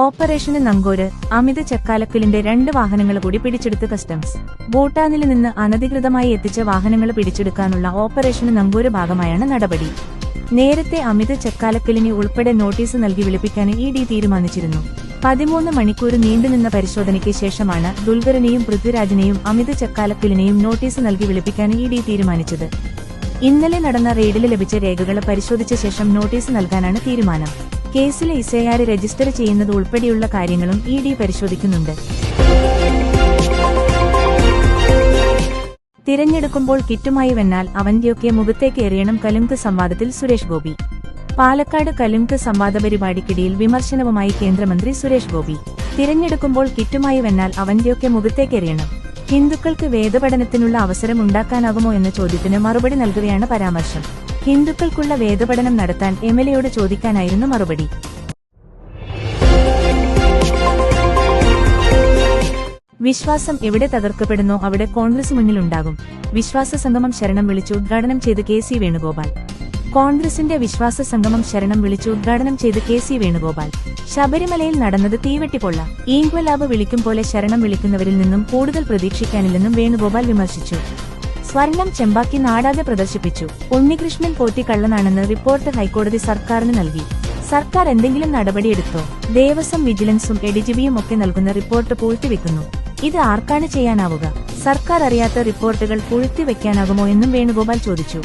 ഓപ്പറേഷന് നങ്കോര് അമിത ചക്കാലക്കിലിന്റെ രണ്ട് വാഹനങ്ങൾ കൂടി പിടിച്ചെടുത്ത് കസ്റ്റംസ്. ഭൂട്ടാനിൽ നിന്ന് അനധികൃതമായി എത്തിച്ച വാഹനങ്ങൾ പിടിച്ചെടുക്കാനുള്ള ഓപ്പറേഷന് നങ്കൂര് ഭാഗമായാണ് നടപടി. നേരത്തെ അമിത ചക്കാലക്കിലിനെ ഉൾപ്പെടെ നോട്ടീസ് നൽകി വിളിപ്പിക്കാൻ ഇ ഡി തീരുമാനിച്ചിരുന്നു. പതിമൂന്ന് മണിക്കൂർ നീണ്ടുനിന്ന പരിശോധനയ്ക്ക് ശേഷമാണ് ദുൽഖറിനെയും പൃഥ്വിരാജിനെയും അമിത ചക്കാലക്കിലിനെയും നോട്ടീസ് നൽകി വിളിപ്പിക്കാൻ ഇ ഡി തീരുമാനിച്ചത്. ഇന്നലെ നടന്ന റെയ്ഡിൽ ലഭിച്ച രേഖകൾ പരിശോധിച്ച ശേഷം നോട്ടീസ് നൽകാനാണ് തീരുമാനം. കേസിലെ ഇസയാര് രജിസ്റ്റർ ചെയ്യുന്നത് ഉൾപ്പെടെയുള്ള കാര്യങ്ങളും ഇ ഡി പരിശോധിക്കുന്നുണ്ട്. തിരഞ്ഞെടുക്കുമ്പോൾ കിറ്റുമായി വന്നാൽ അവന്റെയൊക്കെ മുഖത്തേക്ക് എറിയണം കലുങ്ക് സംവാദത്തിൽ സുരേഷ് ഗോപി. പാലക്കാട് കലുങ്ക് സംവാദ പരിപാടിക്കിടയിൽ വിമർശനവുമായി കേന്ദ്രമന്ത്രി സുരേഷ് ഗോപി. തിരഞ്ഞെടുക്കുമ്പോൾ കിറ്റുമായി വന്നാൽ അവന്റെയൊക്കെ മുഖത്തേക്ക് എറിയണം. ഹിന്ദുക്കൾക്ക് വേദപഠനത്തിനുള്ള അവസരം ഉണ്ടാക്കാനാകുമോ എന്ന ചോദ്യത്തിന് മറുപടി നൽകുകയാണ് പരാമർശം. ഹിന്ദുക്കൾക്കുള്ള വേദപഠനം നടത്താൻ എം എൽ എയോട് ചോദിക്കാനായിരുന്നു മറുപടി. വിശ്വാസം എവിടെ തകർക്കപ്പെടുന്നോ അവിടെ കോൺഗ്രസ് മുന്നിലുണ്ടാകും. വിശ്വാസ സംഗമം ശരണം വിളിച്ച് ഉദ്ഘാടനം ചെയ്ത് കെ സി വേണുഗോപാൽ. കോൺഗ്രസിന്റെ വിശ്വാസ സംഗമം ശരണം വിളിച്ച് ഉദ്ഘാടനം ചെയ്ത് കെ സി വേണുഗോപാൽ. ശബരിമലയിൽ നടന്നത് തീവെട്ടിപ്പൊള്ള. ഈങ്ക്വലാബ് വിളിക്കും പോലെ ശരണം വിളിക്കുന്നവരിൽ നിന്നും കൂടുതൽ പ്രതീക്ഷിക്കാനില്ലെന്നും വേണുഗോപാൽ വിമർശിച്ചു. സ്വർണം ചെമ്പാക്കി നാടാകെ പ്രദർശിപ്പിച്ചു. ഉണ്ണികൃഷ്ണൻ പോറ്റി കള്ളനാണെന്ന് റിപ്പോർട്ട് ഹൈക്കോടതി സർക്കാരിന് നൽകി. സർക്കാർ എന്തെങ്കിലും നടപടിയെടുത്തോ ദേവസ്വം വിജിലൻസും എഡിജിബിയും ഒക്കെ നൽകുന്ന റിപ്പോർട്ട് പൂഴ്ത്തിവെക്കുന്നു. ഇത് ആർക്കാണ് ചെയ്യാനാവുക? സർക്കാർ അറിയാത്ത റിപ്പോർട്ടുകൾ പൂഴ്ത്തിവെക്കാനാകുമോ എന്നും വേണുഗോപാൽ ചോദിച്ചു.